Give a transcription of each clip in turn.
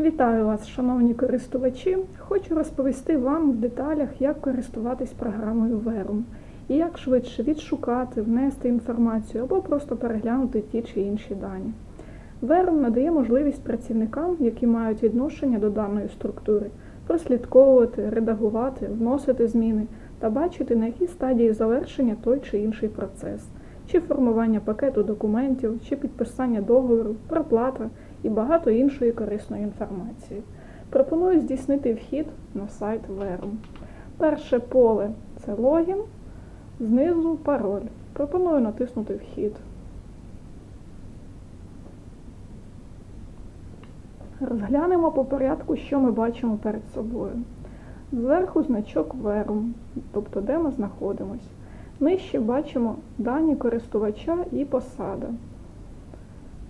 Вітаю вас, шановні користувачі! Хочу розповісти вам в деталях, як користуватись програмою Verum і як швидше відшукати, внести інформацію або просто переглянути ті чи інші дані. Verum надає можливість працівникам, які мають відношення до даної структури, прослідковувати, редагувати, вносити зміни та бачити, на якій стадії завершення той чи інший процес, чи формування пакету документів, чи підписання договору, проплата і багато іншої корисної інформації. Пропоную здійснити вхід на сайт Verum. Перше поле це логін, знизу пароль. Пропоную натиснути Вхід. Розглянемо по порядку, що ми бачимо перед собою. Зверху значок Verum, тобто де ми знаходимось. Нижче бачимо дані користувача і посада.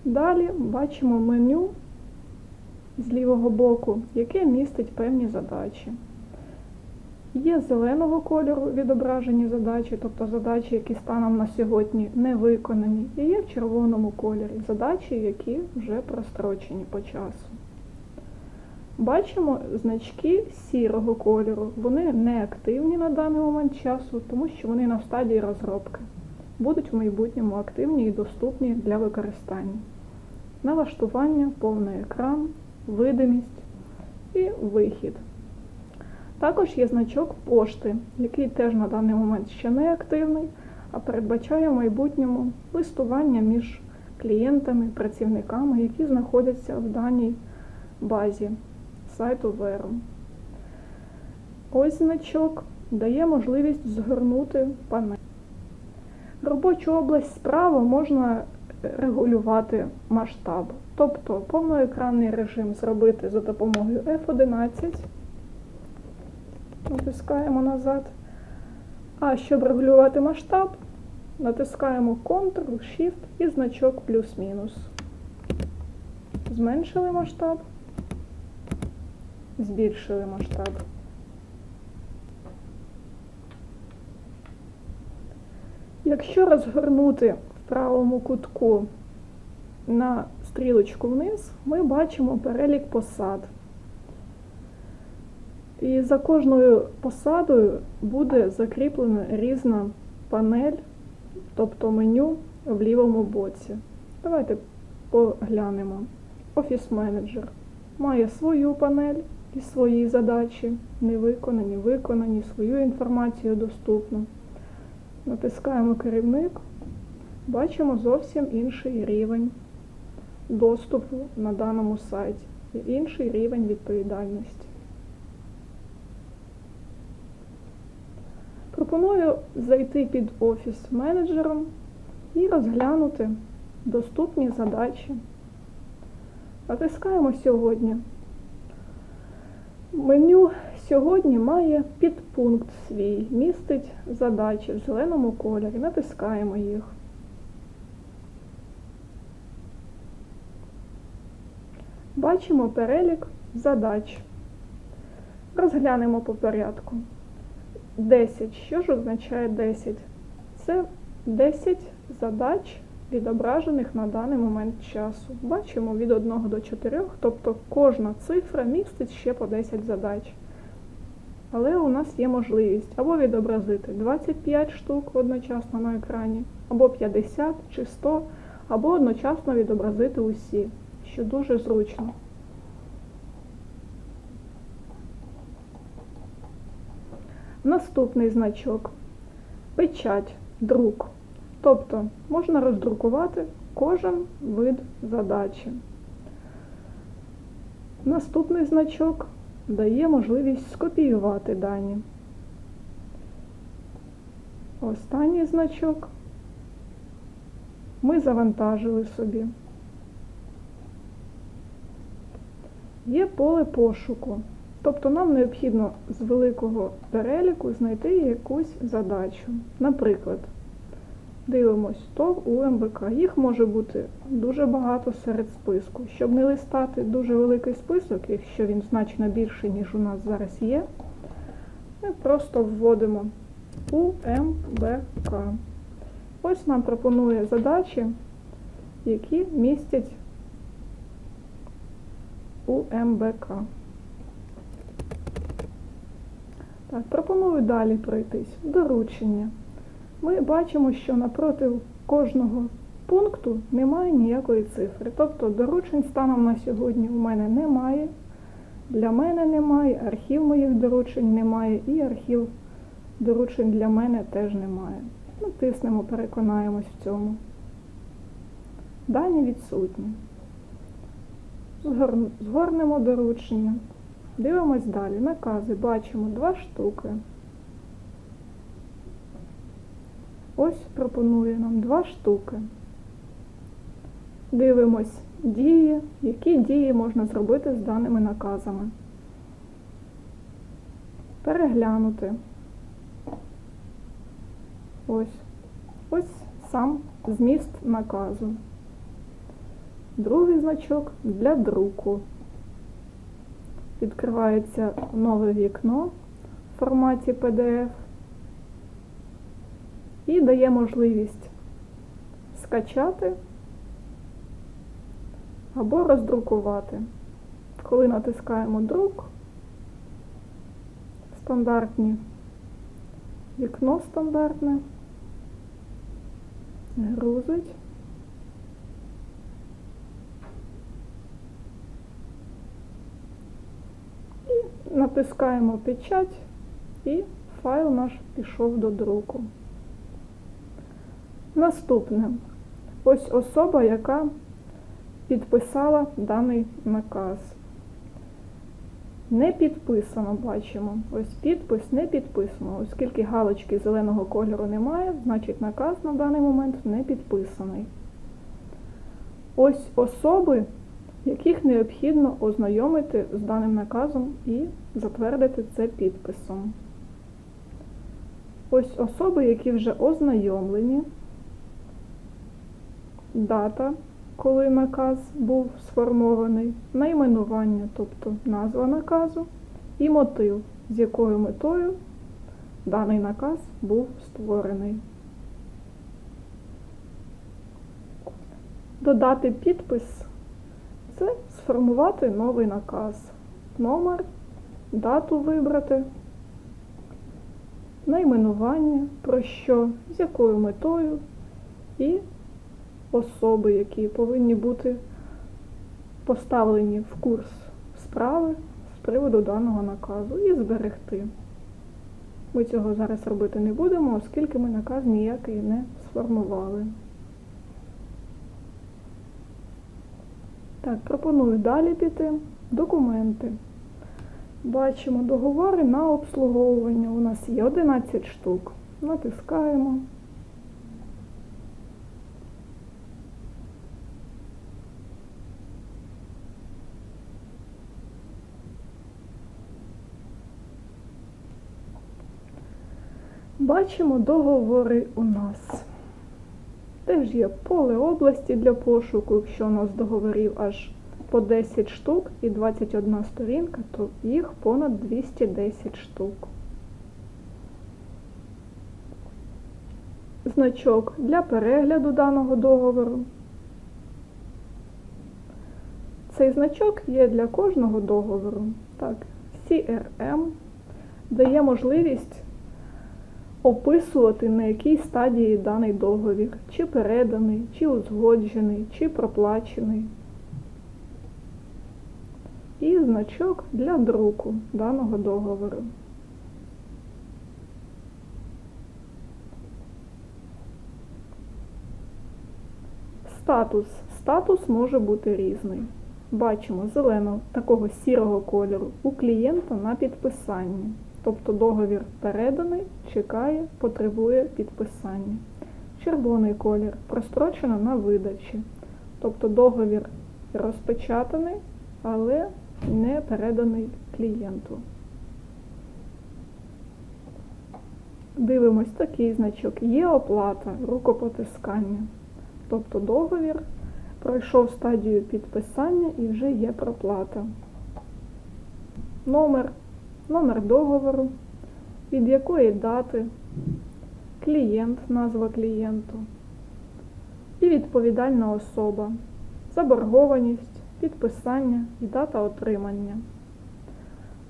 Далі бачимо меню з лівого боку, яке містить певні задачі. Є зеленого кольору відображені задачі, тобто задачі, які станом на сьогодні не виконані, і є в червоному кольорі задачі, які вже прострочені по часу. Бачимо значки сірого кольору. Вони не активні на даний момент часу, тому що вони на стадії розробки. Будуть в майбутньому активні і доступні для використання. Налаштування, повний екран, видимість і вихід. Також є значок пошти, який теж на даний момент ще не активний, а передбачає в майбутньому листування між клієнтами, працівниками, які знаходяться в даній базі сайту Verum. Ось значок дає можливість згорнути панель. Робочу область справа можна регулювати масштаб, тобто повноекранний режим зробити за допомогою F11. Натискаємо назад. А щоб регулювати масштаб, натискаємо Ctrl-Shift і значок плюс-мінус. Зменшили масштаб, збільшили масштаб. Якщо розгорнути правому кутку на стрілочку вниз, ми бачимо перелік посад. І за кожною посадою буде закріплена різна панель, тобто меню в лівому боці. Давайте поглянемо. Офіс менеджер має свою панель і свої задачі, не виконані, виконані, свою інформацію доступну. Натискаємо керівник, бачимо зовсім інший рівень доступу на даному сайті інший рівень відповідальності. Пропоную зайти під офіс менеджером і розглянути доступні задачі. Натискаємо сьогодні. Меню сьогодні має підпункт свій, містить задачі в зеленому кольорі. Натискаємо їх. Бачимо перелік задач. Розглянемо по порядку. 10. Що ж означає 10? Це 10 задач, відображених на даний момент часу. Бачимо від 1 до 4, тобто кожна цифра містить ще по 10 задач. Але у нас є можливість або відобразити 25 штук одночасно на екрані, або 50 чи 100, або одночасно відобразити усі, що дуже зручно. Наступний значок печать, друк. Тобто можна роздрукувати кожен вид задачі. Наступний значок дає можливість скопіювати дані. Останній значок ми завантажили собі. Є поле пошуку. Тобто нам необхідно з великого переліку знайти якусь задачу. Наприклад, дивимось ТОВ УМБК. Їх може бути дуже багато серед списку. Щоб не листати дуже великий список, якщо він значно більший, ніж у нас зараз є, ми просто вводимо УМБК. Ось нам пропонує задачі, які містять УМБК. Так, пропоную далі пройтись. Доручення. Ми бачимо, що напроти кожного пункту немає ніякої цифри. Тобто доручень станом на сьогодні у мене немає, для мене немає, архів моїх доручень немає і архів доручень для мене теж немає. Натиснемо, переконаємось в цьому. Дані відсутні. Згор- Згорнемо доручення. Дивимось далі. Накази бачимо два штуки. Ось пропонує нам два штуки. Дивимось дії, які дії можна зробити з даними наказами. Переглянути. Ось. Ось сам зміст наказу. Другий значок для друку. Відкривається нове вікно в форматі PDF і дає можливість скачати або роздрукувати. Коли натискаємо друк, стандартні вікно стандартне, грузить. І натискаємо печать і файл наш пішов до друку. Наступне. Ось особа, яка підписала даний наказ. Не підписано, бачимо. Ось підпис не підписано. Оскільки галочки зеленого кольору немає, значить наказ на даний момент не підписаний. Ось особи, яких необхідно ознайомити з даним наказом і затвердити це підписом. Ось особи, які вже ознайомлені, дата, коли наказ був сформований, найменування, тобто назва наказу, і мотив, з якою метою даний наказ був створений. Додати підпис це сформувати новий наказ, номер, дату вибрати, найменування, про що, з якою метою і особи, які повинні бути поставлені в курс справи з приводу даного наказу і зберегти. Ми цього зараз робити не будемо, оскільки ми наказ ніякий не сформували. Так, пропоную далі піти. Документи. Бачимо договори на обслуговування. У нас є 11 штук. Натискаємо. Бачимо договори у нас. Теж є поле області для пошуку. Якщо у нас договорів аж по 10 штук і 21 сторінка, то їх понад 210 штук. Значок для перегляду даного договору. Цей значок є для кожного договору. Так, CRM дає можливість описувати, на якій стадії даний договір, чи переданий, чи узгоджений, чи проплачений. І значок для друку даного договору. Статус. Статус може бути різний. Бачимо зеленого такого сірого кольору у клієнта на підписанні. Тобто договір переданий, чекає, потребує підписання. Червоний колір прострочено на видачі. Тобто договір розпечатаний, але не переданий клієнту. Дивимось такий значок. Є оплата рукопотискання. Тобто договір пройшов стадію підписання і вже є проплата. Номер номер договору, від якої дати, клієнт, назва клієнту і відповідальна особа, заборгованість, підписання і дата отримання.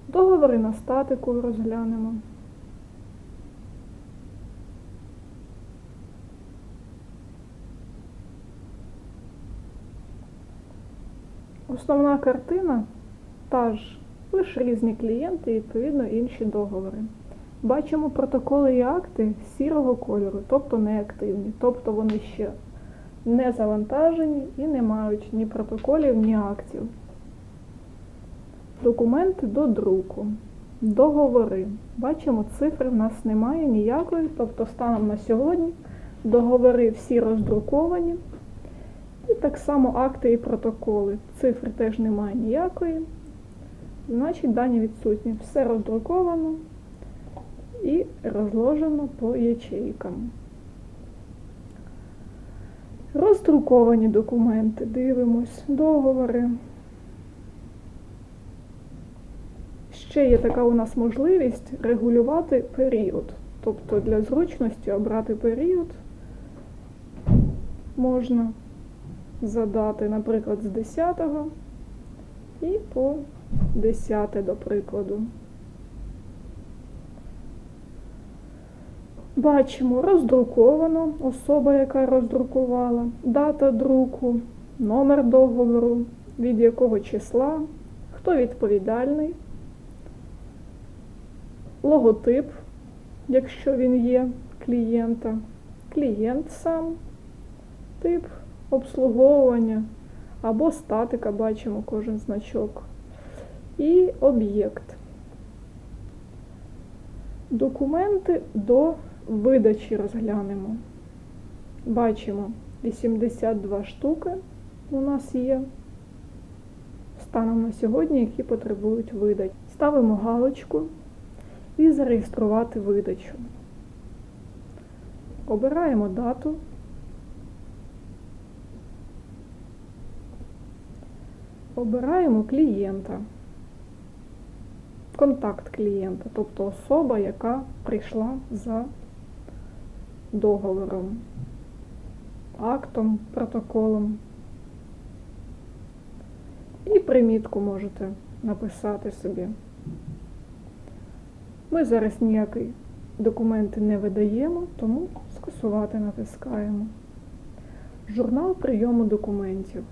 Договори на статику розглянемо. Основна картина та ж, лише різні клієнти і відповідно інші договори. Бачимо протоколи і акти сірого кольору, тобто неактивні, тобто вони ще не завантажені і не мають ні протоколів, ні актів. Документи до друку. Договори. Бачимо, цифри в нас немає ніякої, тобто станом на сьогодні договори всі роздруковані. І так само акти і протоколи. Цифри теж немає ніякої. Значить, дані відсутні. Все роздруковано і розложено по ячейкам. Роздруковані документи. Дивимось, договори. Ще є така у нас можливість регулювати період. Тобто для зручності обрати період можна задати, наприклад, з 10 і по 10, до прикладу. Бачимо роздруковано особа, яка роздрукувала, дата друку, номер договору, від якого числа, хто відповідальний, логотип, якщо він є клієнта, клієнт сам, тип обслуговування або статика, бачимо кожен значок, і об'єкт. Документи до видачі розглянемо. Бачимо 82 штуки у нас є станом на сьогодні, які потребують видачі. Ставимо галочку і зареєструвати видачу. Обираємо дату. Обираємо клієнта, контакт клієнта, тобто особа, яка прийшла за договором, актом, протоколом. І примітку можете написати собі. Ми зараз ніякі документи не видаємо, тому скасувати натискаємо. Журнал прийому документів.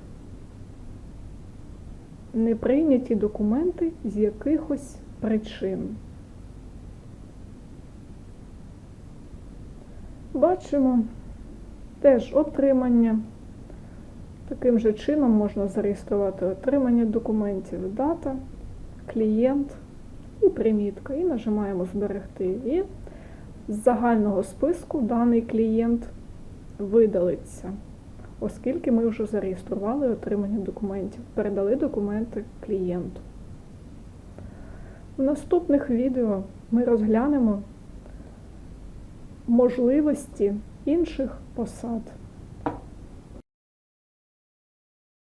Не прийняті документи з якихось причин. Бачимо теж отримання. Таким же чином можна зареєструвати отримання документів, дата, клієнт і примітка. І нажимаємо Зберегти. І з загального списку даний клієнт видалиться, оскільки ми вже зареєстрували отримання документів, передали документи клієнту. В наступних відео ми розглянемо можливості інших посад.